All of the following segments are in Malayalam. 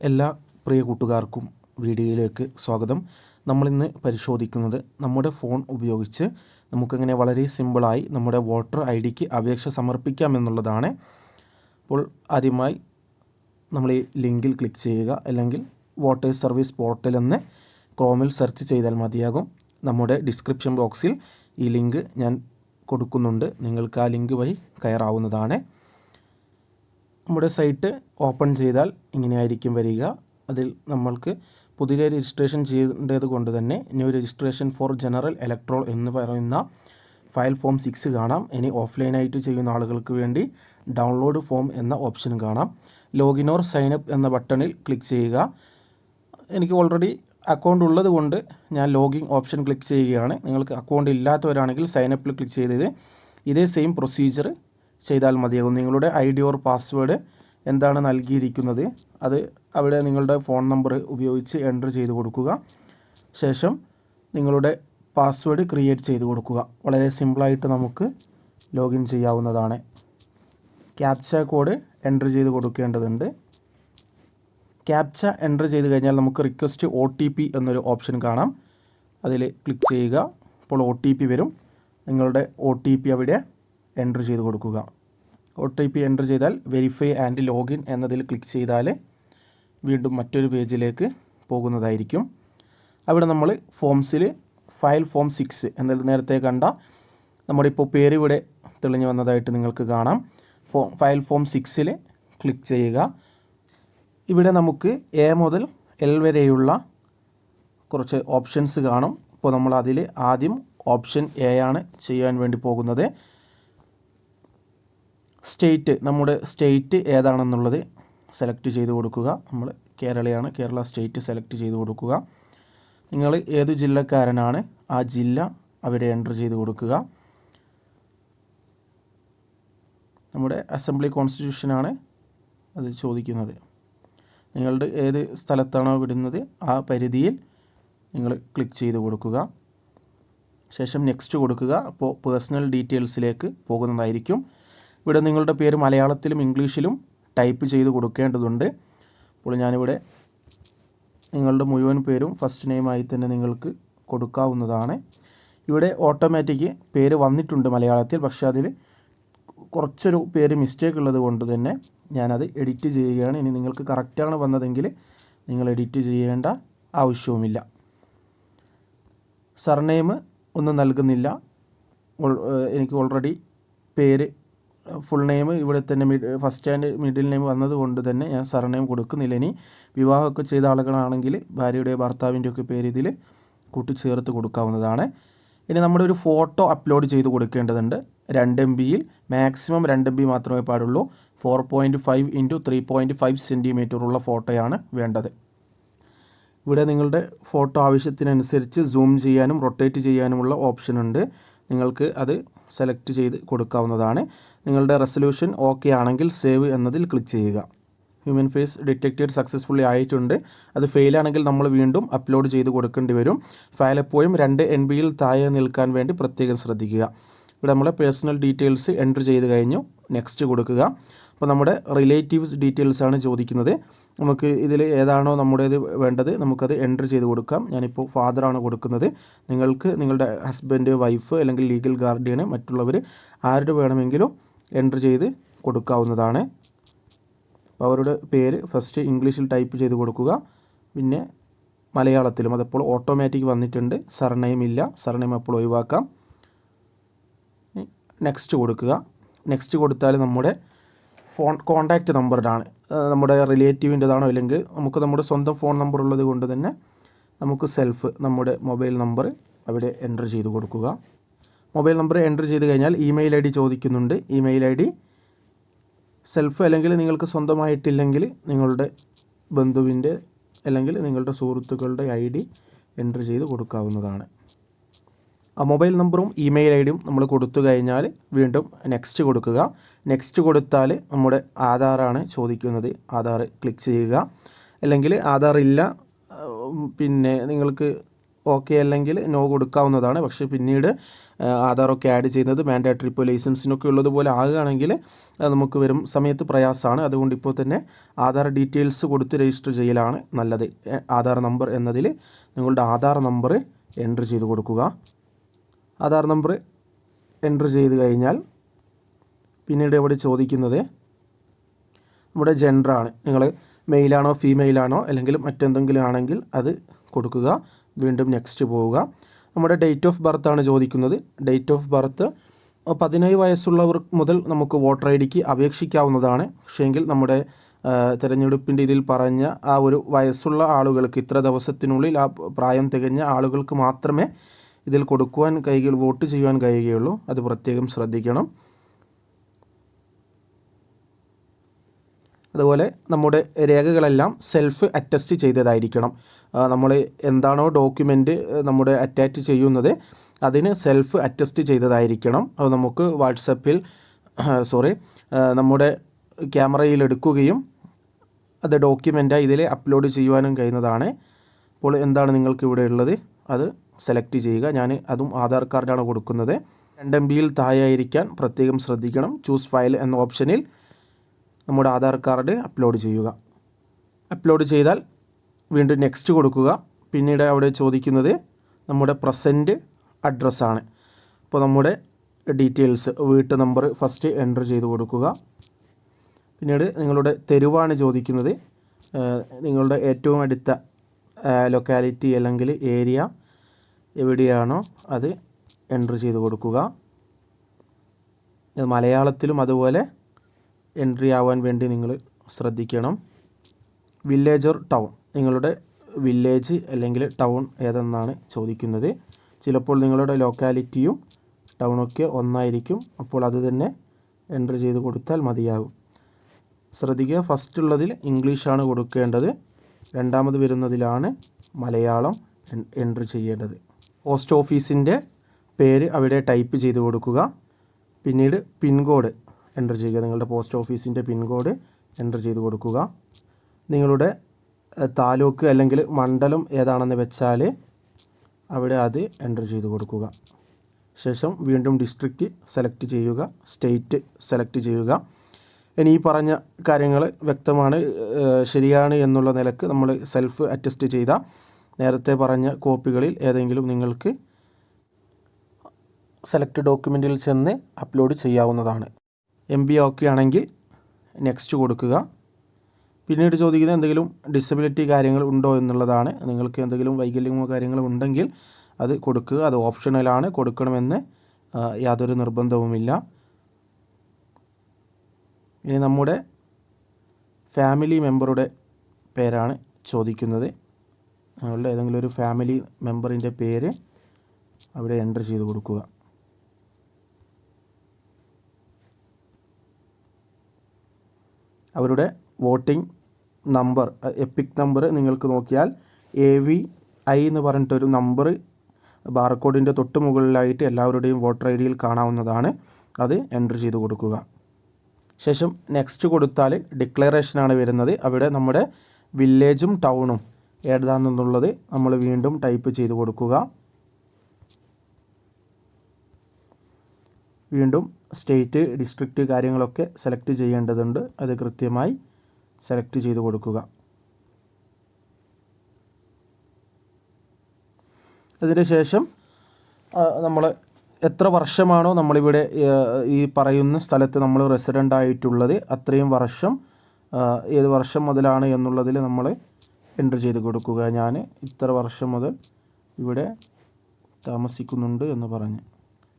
എല്ലാ പ്രിയ കൂട്ടുകാർക്കും വീഡിയോയിലേക്ക് സ്വാഗതം. നമ്മളിന്ന് പരിശോധിക്കുന്നത് നമ്മുടെ ഫോൺ ഉപയോഗിച്ച് നമുക്കങ്ങനെ വളരെ സിമ്പിളായി നമ്മുടെ വോട്ടർ ഐ ഡിക്ക് അപേക്ഷ സമർപ്പിക്കാം എന്നുള്ളതാണ്. അപ്പോൾ ആദ്യമായി നമ്മൾ ഈ ലിങ്കിൽ ക്ലിക്ക് ചെയ്യുക. അല്ലെങ്കിൽ വോട്ടേഴ്സ് സർവീസ് പോർട്ടൽ എന്ന് ക്രോമിൽ സെർച്ച് ചെയ്താൽ മതിയാകും. നമ്മുടെ ഡിസ്ക്രിപ്ഷൻ ബോക്സിൽ ഈ ലിങ്ക് ഞാൻ കൊടുക്കുന്നുണ്ട്. നിങ്ങൾക്ക് ആ ലിങ്ക് വഴി കയറാവുന്നതാണ്. നമ്മുടെ സൈറ്റ് ഓപ്പൺ ചെയ്താൽ ഇങ്ങനെയായിരിക്കും വരിക. അതിൽ നമ്മൾക്ക് പുതിയ രജിസ്ട്രേഷൻ ചെയ്യേണ്ടത് കൊണ്ട് തന്നെ new registration for general electoral എന്ന് പറയുന്ന ഫയൽ ഫോം സിക്സ് കാണാം. ഇനി ഓഫ്ലൈനായിട്ട് ചെയ്യുന്ന ആളുകൾക്ക് വേണ്ടി ഡൗൺലോഡ് ഫോം എന്ന ഓപ്ഷൻ കാണാം. ലോഗിൻ ഓർ സൈൻ അപ്പ് എന്ന ബട്ടണിൽ ക്ലിക്ക് ചെയ്യുക. എനിക്ക് ഓൾറെഡി അക്കൗണ്ട് ഉള്ളത് കൊണ്ട് ഞാൻ ലോഗിൻ ഓപ്ഷൻ ക്ലിക്ക് ചെയ്യുകയാണ്. നിങ്ങൾക്ക് അക്കൗണ്ട് ഇല്ലാത്തവരാണെങ്കിൽ സൈൻ അപ്പിൽ ക്ലിക്ക് ചെയ്തത്. ഇതേ സെയിം പ്രൊസീജിയർ ചെയ്താൽ മതിയാകും. നിങ്ങളുടെ ഐ ഡി ഓർ പാസ്വേഡ് എന്താണ് നൽകിയിരിക്കുന്നത്? അത് അവിടെ നിങ്ങളുടെ ഫോൺ നമ്പർ ഉപയോഗിച്ച് എന്റർ ചെയ്ത് കൊടുക്കുക. ശേഷം നിങ്ങളുടെ പാസ്വേഡ് ക്രിയേറ്റ് ചെയ്ത് കൊടുക്കുക. വളരെ സിമ്പിളായിട്ട് നമുക്ക് ലോഗിൻ ചെയ്യാവുന്നതാണ്. ക്യാപ്ച കോഡ് എന്റർ ചെയ്ത് കൊടുക്കേണ്ടതുണ്ട്. ക്യാപ്ച എന്റർ ചെയ്ത് കഴിഞ്ഞാൽ നമുക്ക് റിക്വസ്റ്റ് ഒ ടി പി എന്നൊരു ഓപ്ഷൻ കാണാം. അതിൽ ക്ലിക്ക് ചെയ്യുക. അപ്പോൾ ഒ ടി പി വരും. നിങ്ങളുടെ ഒ ടി പി അവിടെ എന്റർ ചെയ്ത് കൊടുക്കുക. ഒ ടി പി എന്റർ ചെയ്താൽ വെരിഫൈ ആൻഡ് ലോഗിൻ എന്നതിൽ ക്ലിക്ക് ചെയ്താൽ വീണ്ടും മറ്റൊരു പേജിലേക്ക് പോകുന്നതായിരിക്കും. അവിടെ നമ്മൾ ഫോംസിൽ ഫയൽ ഫോം സിക്സ് എന്നത് നേരത്തെ കണ്ട നമ്മുടെ ഇപ്പോൾ പേര് ഇവിടെ തെളിഞ്ഞു വന്നതായിട്ട് നിങ്ങൾക്ക് കാണാം. ഫോ ഫയൽ ഫോം സിക്സിൽ ക്ലിക്ക് ചെയ്യുക. ഇവിടെ നമുക്ക് എ മുതൽ എൽ വരെയുള്ള കുറച്ച് ഓപ്ഷൻസ് കാണും. അപ്പോൾ നമ്മൾ അതിൽ ആദ്യം ഓപ്ഷൻ എ ആണ് ചെയ്യാൻ വേണ്ടി പോകുന്നത്. സ്റ്റേറ്റ് നമ്മുടെ സ്റ്റേറ്റ് ഏതാണെന്നുള്ളത് സെലക്ട് ചെയ്ത് കൊടുക്കുക. നമ്മൾ കേരളയാണ് കേരള സ്റ്റേറ്റ് സെലക്ട് ചെയ്ത് കൊടുക്കുക. നിങ്ങൾ ഏത് ജില്ലക്കാരനാണ് ആ ജില്ല അവിടെ എന്റർ ചെയ്ത് കൊടുക്കുക. നമ്മുടെ അസംബ്ലി കോൺസ്റ്റിറ്റ്യൂഷനാണ് അത് ചോദിക്കുന്നത്. നിങ്ങളുടെ ഏത് സ്ഥലത്താണോ വിടുന്നത് ആ പരിധിയിൽ നിങ്ങൾ ക്ലിക്ക് ചെയ്ത് കൊടുക്കുക. ശേഷം നെക്സ്റ്റ് കൊടുക്കുക. അപ്പോൾ പേഴ്സണൽ ഡീറ്റെയിൽസിലേക്ക് പോകുന്നതായിരിക്കും. ഇവിടെ നിങ്ങളുടെ പേര് മലയാളത്തിലും ഇംഗ്ലീഷിലും ടൈപ്പ് ചെയ്ത് കൊടുക്കേണ്ടതുണ്ട്. അപ്പോൾ ഞാനിവിടെ നിങ്ങളുടെ മുഴുവൻ പേരും ഫസ്റ്റ് നെയിമായി തന്നെ നിങ്ങൾക്ക് കൊടുക്കാവുന്നതാണ്. ഇവിടെ ഓട്ടോമാറ്റിക് പേര് വന്നിട്ടുണ്ട് മലയാളത്തിൽ പക്ഷേ അതിൽ കുറച്ചൊരു പേര് മിസ്റ്റേക്ക് ഉള്ളത് കൊണ്ട് തന്നെ ഞാനത് എഡിറ്റ് ചെയ്യുകയാണ്. ഇനി നിങ്ങൾക്ക് കറക്റ്റാണ് വന്നതെങ്കിൽ നിങ്ങൾ എഡിറ്റ് ചെയ്യേണ്ട ആവശ്യവുമില്ല. സർനെയിം ഒന്നും നൽകുന്നില്ല. എനിക്ക് ഓൾറെഡി പേര് ഫുൾ നെയിം ഇവിടെ തന്നെ ഫസ്റ്റ് ആൻഡ് മിഡിൽ നെയിം വന്നതുകൊണ്ട് തന്നെ ഞാൻ സർനെയിം കൊടുക്കുന്നില്ല. ഇനി വിവാഹമൊക്കെ ചെയ്ത ആളുകളാണെങ്കിൽ ഭാര്യയുടെ ഭർത്താവിന്റെ ഒക്കെ പേര് ഇതിൽ കൂട്ടിച്ചേർത്ത് കൊടുക്കാവുന്നതാണ്. ഇനി നമ്മുടെ ഒരു ഫോട്ടോ അപ്ലോഡ് ചെയ്ത് കൊടുക്കേണ്ടതുണ്ട്. രണ്ട് എം ബിയിൽ മാക്സിമം രണ്ട് എം ബി മാത്രമേ പാടുള്ളൂ. Four point five into three point five centimetre ഉള്ള ഫോട്ടോയാണ് വേണ്ടത്. ഇവിടെ നിങ്ങളുടെ ഫോട്ടോ ആവശ്യത്തിനനുസരിച്ച് സൂം ചെയ്യാനും റൊട്ടേറ്റ് ചെയ്യാനുമുള്ള ഓപ്ഷൻ ഉണ്ട്. നിങ്ങൾക്ക് അത് സെലക്ട് ചെയ്ത് കൊടുക്കാവുന്നതാണ്. നിങ്ങളുടെ റെസൊല്യൂഷൻ ഓക്കെ ആണെങ്കിൽ സേവ് എന്നതിൽ ക്ലിക്ക് ചെയ്യുക. ഹ്യൂമൻ ഫേസ് ഡിറ്റക്റ്റഡ് സക്സസ്ഫുള്ളി ആയിട്ടുണ്ട്. അത് ഫെയിലാണെങ്കിൽ നമ്മൾ വീണ്ടും അപ്ലോഡ് ചെയ്ത് കൊടുക്കേണ്ടി വരും. ഫയൽ എപ്പോഴും രണ്ട് എൻ ബിയിൽ താഴെ നിൽക്കാൻ വേണ്ടി പ്രത്യേകം ശ്രദ്ധിക്കുക. ഇവിടെ നമ്മൾ പേഴ്സണൽ ഡീറ്റെയിൽസ് എന്റർ ചെയ്ത് കഴിഞ്ഞു. നെക്സ്റ്റ് കൊടുക്കുക. അപ്പോൾ നമ്മുടെ റിലേറ്റീവ്സ് ഡീറ്റെയിൽസ് ആണ് ചോദിക്കുന്നത്. നമുക്ക് ഇതിൽ ഏതാണോ നമ്മുടേത് വേണ്ടത് നമുക്കത് എന്റർ ചെയ്ത് കൊടുക്കാം. ഞാനിപ്പോൾ ഫാദറാണ് കൊടുക്കുന്നത്. നിങ്ങൾക്ക് നിങ്ങളുടെ ഹസ്ബൻഡ് വൈഫ് അല്ലെങ്കിൽ ലീഗൽ ഗാർഡിയന് മറ്റുള്ളവർ ആരുടെ വേണമെങ്കിലും എന്റർ ചെയ്ത് കൊടുക്കാവുന്നതാണ്. അപ്പോൾ അവരുടെ പേര് ഫസ്റ്റ് ഇംഗ്ലീഷിൽ ടൈപ്പ് ചെയ്ത് കൊടുക്കുക. പിന്നെ മലയാളത്തിലും. അതപ്പോൾ ഓട്ടോമാറ്റിക് വന്നിട്ടുണ്ട്. സർനെയിം ഇല്ല. സർനെയിം അപ്പോൾ ഒഴിവാക്കാം. നെക്സ്റ്റ് കൊടുക്കുക. നെക്സ്റ്റ് കൊടുത്താൽ നമ്മുടെ ഫോൺ കോൺടാക്റ്റ് നമ്പറിനാണ് നമ്മുടെ റിലേറ്റീവിന്റെതാണോ അല്ലെങ്കിൽ നമുക്ക് നമ്മുടെ സ്വന്തം ഫോൺ നമ്പർ ഉള്ളത് കൊണ്ട് തന്നെ നമുക്ക് സെൽഫ് നമ്മുടെ മൊബൈൽ നമ്പർ അവിടെ എന്റർ ചെയ്ത് കൊടുക്കുക. മൊബൈൽ നമ്പർ എന്റർ ചെയ്ത് കഴിഞ്ഞാൽ ഇമെയിൽ ഐ ഡി ചോദിക്കുന്നുണ്ട്. ഇമെയിൽ ഐ ഡി സെൽഫ് അല്ലെങ്കിൽ നിങ്ങൾക്ക് സ്വന്തമായിട്ടില്ലെങ്കിൽ നിങ്ങളുടെ ബന്ധുവിന്റെ അല്ലെങ്കിൽ നിങ്ങളുടെ സുഹൃത്തുക്കളുടെ ഐ ഡി എന്റർ ചെയ്ത് കൊടുക്കാവുന്നതാണ്. മൊബൈൽ നമ്പറും ഇമെയിൽ ഐ ഡിയും നമ്മൾ കൊടുത്തു കഴിഞ്ഞാൽ വീണ്ടും നെക്സ്റ്റ് കൊടുക്കുക. നെക്സ്റ്റ് കൊടുത്താൽ നമ്മുടെ ആധാറാണ് ചോദിക്കുന്നത്. ആധാർ ക്ലിക്ക് ചെയ്യുക. അല്ലെങ്കിൽ ആധാർ ഇല്ല പിന്നെ നിങ്ങൾക്ക് ഓക്കെ അല്ലെങ്കിൽ നോ കൊടുക്കാവുന്നതാണ്. പക്ഷേ പിന്നീട് ആധാറൊക്കെ ആഡ് ചെയ്യുന്നത് മാൻഡേറ്ററി ഇപ്പോൾ ലൈസൻസിനൊക്കെ ഉള്ളതുപോലെ ആകുകയാണെങ്കിൽ നമുക്ക് വരും സമയത്ത് പ്രയാസമാണ്. അതുകൊണ്ട് ഇപ്പോൾ തന്നെ ആധാർ ഡീറ്റെയിൽസ് കൊടുത്ത് രജിസ്റ്റർ ചെയ്യലാണ് നല്ലത്. ആധാർ നമ്പർ എന്നതിൽ നിങ്ങളുടെ ആധാർ നമ്പർ എന്റർ ചെയ്ത് കൊടുക്കുക. ആധാർ നമ്പർ എന്റർ ചെയ്ത് കഴിഞ്ഞാൽ പിന്നീട് ഇവിടെ ചോദിക്കുന്നത് നമ്മുടെ ജെൻഡറാണ്. നിങ്ങൾ മെയിലാണോ ഫീമെയിലാണോ അല്ലെങ്കിൽ മറ്റെന്തെങ്കിലും ആണെങ്കിൽ അത് കൊടുക്കുക. വീണ്ടും നെക്സ്റ്റ് പോവുക. നമ്മുടെ ഡേറ്റ് ഓഫ് ബർത്ത് ആണ് ചോദിക്കുന്നത്. ഡേറ്റ് ഓഫ് ബർത്ത് പതിനേഴ് വയസ്സുള്ളവർ മുതൽ നമുക്ക് വോട്ടർ ഐ ഡിക്ക് അപേക്ഷിക്കാവുന്നതാണ്. പക്ഷേങ്കിൽ നമ്മുടെ തിരഞ്ഞെടുപ്പിന്റെ ഇതിൽ പറഞ്ഞ ആ ഒരു വയസ്സുള്ള ആളുകൾക്ക് ഇത്ര ദിവസത്തിനുള്ളിൽ ആ പ്രായം തികഞ്ഞ ആളുകൾക്ക് മാത്രമേ ഇതിൽ കൊടുക്കുവാൻ കഴിയുകയുള്ളൂ വോട്ട് ചെയ്യുവാൻ കഴിയുകയുള്ളൂ. അത് പ്രത്യേകം ശ്രദ്ധിക്കണം. അതുപോലെ നമ്മുടെ രേഖകളെല്ലാം സെൽഫ് അറ്റസ്റ്റ് ചെയ്തതായിരിക്കണം. നമ്മൾ എന്താണോ ഡോക്യുമെന്റ് നമ്മുടെ അറ്റാച്ച് ചെയ്യുന്നത് അതിന് സെൽഫ് അറ്റസ്റ്റ് ചെയ്തതായിരിക്കണം. അത് നമുക്ക് വാട്സപ്പിൽ സോറി നമ്മുടെ ക്യാമറയിൽ എടുക്കുകയും അത് ഡോക്യുമെന്റായി ഇതിൽ അപ്ലോഡ് ചെയ്യുവാനും കഴിയുന്നതാണ്. അപ്പോൾ എന്താണ് നിങ്ങൾക്ക് ഇവിടെ ഉള്ളത്? അത് സെലക്ട് ചെയ്യുക. ഞാൻ അതും ആധാർ കാർഡാണ് കൊടുക്കുന്നത്. രണ്ട് ബിയിൽ താഴെയായിരിക്കാൻ പ്രത്യേകം ശ്രദ്ധിക്കണം. ചൂസ് ഫയൽ എന്ന ഓപ്ഷനിൽ നമ്മുടെ ആധാർ കാർഡ് അപ്ലോഡ് ചെയ്യുക. അപ്ലോഡ് ചെയ്താൽ വീണ്ടും നെക്സ്റ്റ് കൊടുക്കുക. പിന്നീട് അവിടെ ചോദിക്കുന്നത് നമ്മുടെ പ്രസന്റ് അഡ്രസ്സാണ് അപ്പോൾ നമ്മുടെ ഡീറ്റെയിൽസ് വീട്ട് നമ്പർ ഫസ്റ്റ് എന്റർ ചെയ്ത് കൊടുക്കുക. പിന്നീട് നിങ്ങളുടെ തെരുവാണ് ചോദിക്കുന്നത്. നിങ്ങളുടെ ഏറ്റവും അടുത്ത ലൊക്കാലിറ്റി അല്ലെങ്കിൽ ഏരിയ എവിടെയാണോ അത് എന്റർ ചെയ്ത് കൊടുക്കുക. മലയാളത്തിലും അതുപോലെ എൻട്രി ആവാൻ വേണ്ടി നിങ്ങൾ ശ്രദ്ധിക്കണം. Village or town. നിങ്ങളുടെ വില്ലേജ് അല്ലെങ്കിൽ ടൗൺ ഏതെന്നാണ് ചോദിക്കുന്നത്. ചിലപ്പോൾ നിങ്ങളുടെ ലോക്കാലിറ്റിയും ടൗണൊക്കെ ഒന്നായിരിക്കും. അപ്പോൾ അത് തന്നെ എന്റർ ചെയ്ത് കൊടുത്താൽ മതിയാകും. ശ്രദ്ധിക്കുക ഫസ്റ്റ് ഉള്ളതിൽ ഇംഗ്ലീഷാണ് കൊടുക്കേണ്ടത്. രണ്ടാമത് വരുന്നതിലാണ് മലയാളം എന്റർ ചെയ്യേണ്ടത്. പോസ്റ്റ് ഓഫീസിന്റെ പേര് അവിടെ ടൈപ്പ് ചെയ്ത് കൊടുക്കുക. പിന്നീട് പിൻകോഡ് എന്റർ ചെയ്യുക. നിങ്ങളുടെ പോസ്റ്റ് ഓഫീസിന്റെ പിൻകോഡ് എന്റർ ചെയ്ത് കൊടുക്കുക. നിങ്ങളുടെ താലൂക്ക് അല്ലെങ്കിൽ മണ്ഡലം ഏതാണെന്ന് വെച്ചാൽ അവിടെ അത് എന്റർ ചെയ്ത് കൊടുക്കുക. ശേഷം വീണ്ടും ഡിസ്ട്രിക്റ്റ് സെലക്ട് ചെയ്യുക. സ്റ്റേറ്റ് സെലക്ട് ചെയ്യുക. ഇനി ഈ പറഞ്ഞ കാര്യങ്ങൾ വ്യക്തമാണ് ശരിയാണ് എന്നുള്ള നിലയ്ക്ക് നമ്മൾ സെൽഫ് അറ്റസ്റ്റ് ചെയ്ത നേരത്തെ പറഞ്ഞ കോപ്പികളിൽ ഏതെങ്കിലും നിങ്ങൾക്ക് സെലക്ട് ഡോക്യുമെന്റിൽ ചെന്ന് അപ്ലോഡ് ചെയ്യാവുന്നതാണ്. എം ബി ഓക്കെ ആണെങ്കിൽ നെക്സ്റ്റ് കൊടുക്കുക. പിന്നീട് ചോദിക്കുന്നത് എന്തെങ്കിലും ഡിസബിലിറ്റി കാര്യങ്ങൾ ഉണ്ടോ എന്നുള്ളതാണ്. നിങ്ങൾക്ക് എന്തെങ്കിലും വൈകല്യമോ കാര്യങ്ങളോ ഉണ്ടെങ്കിൽ അത് കൊടുക്കുക. അത് ഓപ്ഷണലാണ്. കൊടുക്കണമെന്ന് യാതൊരു നിർബന്ധവുമില്ല. ഇനി നമ്മുടെ ഫാമിലി മെമ്പറുടെ പേരാണ് ചോദിക്കുന്നത്. നിങ്ങളുടെ ഏതെങ്കിലും ഒരു ഫാമിലി മെമ്പറിന്റെ പേര് അവിടെ എന്റർ ചെയ്ത് കൊടുക്കുക. അവരുടെ വോട്ടിംഗ് നമ്പർ എപ്പിക് നമ്പർ നിങ്ങൾക്ക് നോക്കിയാൽ എ വി ഐ എന്ന് പറഞ്ഞിട്ടൊരു നമ്പർ ബാർകോഡിന്റെ തൊട്ട് മുകളിലായിട്ട് എല്ലാവരുടെയും വോട്ടർ ഐ ഡിയിൽ കാണാവുന്നതാണ്. അത് എന്റർ ചെയ്ത് കൊടുക്കുക. ശേഷം നെക്സ്റ്റ് കൊടുത്താൽ ഡിക്ലറേഷനാണ് വരുന്നത്. അവിടെ നമ്മുടെ വില്ലേജും ടൗണും ഏതാണെന്നുള്ളത് നമ്മൾ വീണ്ടും ടൈപ്പ് ചെയ്ത് കൊടുക്കുക. വീണ്ടും സ്റ്റേറ്റ് ഡിസ്ട്രിക്റ്റ് കാര്യങ്ങളൊക്കെ സെലക്ട് ചെയ്യേണ്ടതുണ്ട്. അത് കൃത്യമായി സെലക്ട് ചെയ്ത് കൊടുക്കുക. അതിനുശേഷം നമ്മൾ എത്ര വർഷമാണോ നമ്മളിവിടെ ഈ പറയുന്ന സ്ഥലത്ത് നമ്മൾ റെസിഡന്റ് ആയിട്ടുള്ളത് അത്രയും വർഷം ഏത് വർഷം മുതലാണ് എന്നുള്ളതിൽ നമ്മൾ എന്റർ ചെയ്ത് കൊടുക്കുക. ഞാൻ ഇത്ര വർഷം മുതൽ ഇവിടെ താമസിക്കുന്നുണ്ട് എന്ന് പറഞ്ഞ്.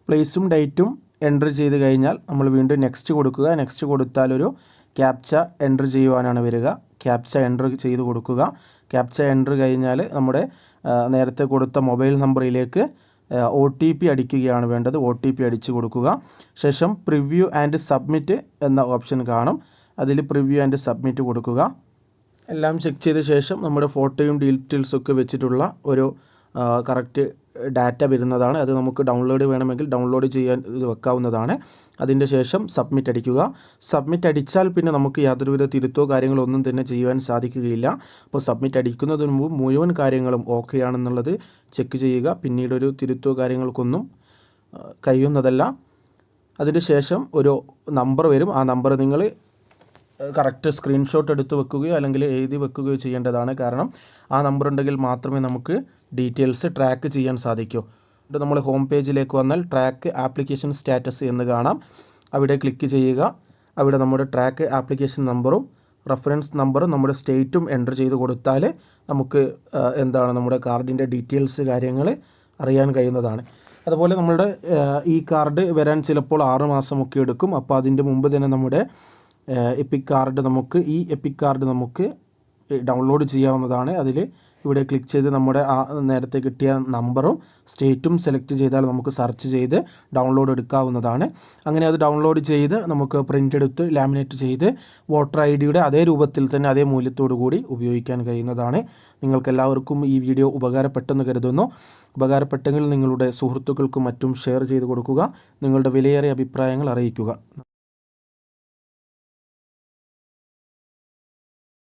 പ്ലേസും ഡേറ്റും എന്റർ ചെയ്ത് കഴിഞ്ഞാൽ നമ്മൾ വീണ്ടും നെക്സ്റ്റ് കൊടുക്കുക. നെക്സ്റ്റ് കൊടുത്താൽ ഒരു ക്യാപ്ച എന്റർ ചെയ്യുവാനാണ് വരിക. ക്യാപ്ച എന്റർ ചെയ്ത് കൊടുക്കുക. ക്യാപ്ച എന്റർ കഴിഞ്ഞാൽ നമ്മുടെ നേരത്തെ കൊടുത്ത മൊബൈൽ നമ്പറിലേക്ക് ഒ ടി പി അടിക്കുകയാണ് വേണ്ടത്. ഒ ടി പി അടിച്ചു കൊടുക്കുക. ശേഷം പ്രിവ്യൂ ആൻഡ് സബ്മിറ്റ് എന്ന ഓപ്ഷൻ കാണും. അതിൽ പ്രിവ്യൂ ആൻഡ് സബ്മിറ്റ് കൊടുക്കുക. എല്ലാം ചെക്ക് ചെയ്ത ശേഷം നമ്മുടെ ഫോട്ടോയും ഡീറ്റെയിൽസൊക്കെ വെച്ചിട്ടുള്ള ഒരു കറക്റ്റ് ഡാറ്റ വരുന്നതാണ്. അത് നമുക്ക് ഡൗൺലോഡ് വേണമെങ്കിൽ ഡൗൺലോഡ് ചെയ്യാൻ വെക്കാവുന്നതാണ്. അതിന്റെ ശേഷം സബ്മിറ്റ് അടിക്കുക. സബ്മിറ്റ് അടിച്ചാൽ പിന്നെ നമുക്ക് യാതൊരുവിധ തിരുത്തോ കാര്യങ്ങളോ ഒന്നും തന്നെ ചെയ്യുവാൻ സാധിക്കുകയില്ല. അപ്പോൾ സബ്മിറ്റ് അടിക്കുന്നതിന് മുമ്പ് മുഴുവൻ കാര്യങ്ങളും ഓക്കെ ആണെന്നുള്ളത് ചെക്ക് ചെയ്യുക. പിന്നീടൊരു തിരുത്തോ കാര്യങ്ങൾക്കൊന്നും കഴിയുന്നതല്ല. അതിന് ശേഷം ഒരു നമ്പർ വരും. ആ നമ്പർ നിങ്ങൾ കറക്റ്റ് സ്ക്രീൻഷോട്ട് എടുത്ത് വെക്കുകയോ അല്ലെങ്കിൽ എഴുതി വെക്കുകയോ ചെയ്യേണ്ടതാണ്. കാരണം ആ നമ്പർ ഉണ്ടെങ്കിൽ മാത്രമേ നമുക്ക് ഡീറ്റെയിൽസ് ട്രാക്ക് ചെയ്യാൻ സാധിക്കൂ. എന്നിട്ട് നമ്മൾ ഹോം പേജിലേക്ക് വന്നാൽ ട്രാക്ക് ആപ്ലിക്കേഷൻ സ്റ്റാറ്റസ് എന്ന് കാണാം. അവിടെ ക്ലിക്ക് ചെയ്യുക. അവിടെ നമ്മുടെ ട്രാക്ക് ആപ്ലിക്കേഷൻ നമ്പറും റെഫറൻസ് നമ്പറും നമ്മുടെ സ്റ്റേറ്റും എന്റർ ചെയ്ത് കൊടുത്താൽ നമുക്ക് എന്താണ് നമ്മുടെ കാർഡിന്റെ ഡീറ്റെയിൽസ് കാര്യങ്ങൾ അറിയാൻ കഴിയുന്നതാണ്. അതുപോലെ നമ്മുടെ ആ, ഈ കാർഡ് വരാൻ ചിലപ്പോൾ ആറ് മാസമൊക്കെ എടുക്കും. അപ്പോൾ അതിന്റെ മുമ്പ് തന്നെ നമ്മുടെ എപ്പിക് കാർഡ് നമുക്ക് ഈ എപ്പിക് കാർഡ് നമുക്ക് ഡൗൺലോഡ് ചെയ്യാവുന്നതാണ്. അതിൽ ഇവിടെ ക്ലിക്ക് ചെയ്ത് നമ്മുടെ ആ നേരത്തെ കിട്ടിയ നമ്പറും സ്റ്റേറ്റും സെലക്ട് ചെയ്താൽ നമുക്ക് സെർച്ച് ചെയ്ത് ഡൗൺലോഡ് എടുക്കാവുന്നതാണ്. അങ്ങനെ അത് ഡൗൺലോഡ് ചെയ്ത് നമുക്ക് പ്രിന്റ് എടുത്ത് ലാമിനേറ്റ് ചെയ്ത് വോട്ടർ ഐ ഡിയുടെ അതേ രൂപത്തിൽ തന്നെ അതേ മൂല്യത്തോടു കൂടി ഉപയോഗിക്കാൻ കഴിയുന്നതാണ്. നിങ്ങൾക്കെല്ലാവർക്കും ഈ വീഡിയോ ഉപകാരപ്പെട്ടെന്ന് കരുതുന്നു. ഉപകാരപ്പെട്ടെങ്കിൽ നിങ്ങളുടെ സുഹൃത്തുക്കൾക്കും മറ്റും ഷെയർ ചെയ്ത് കൊടുക്കുക. നിങ്ങളുടെ വിലയേറിയ അഭിപ്രായങ്ങൾ അറിയിക്കുക.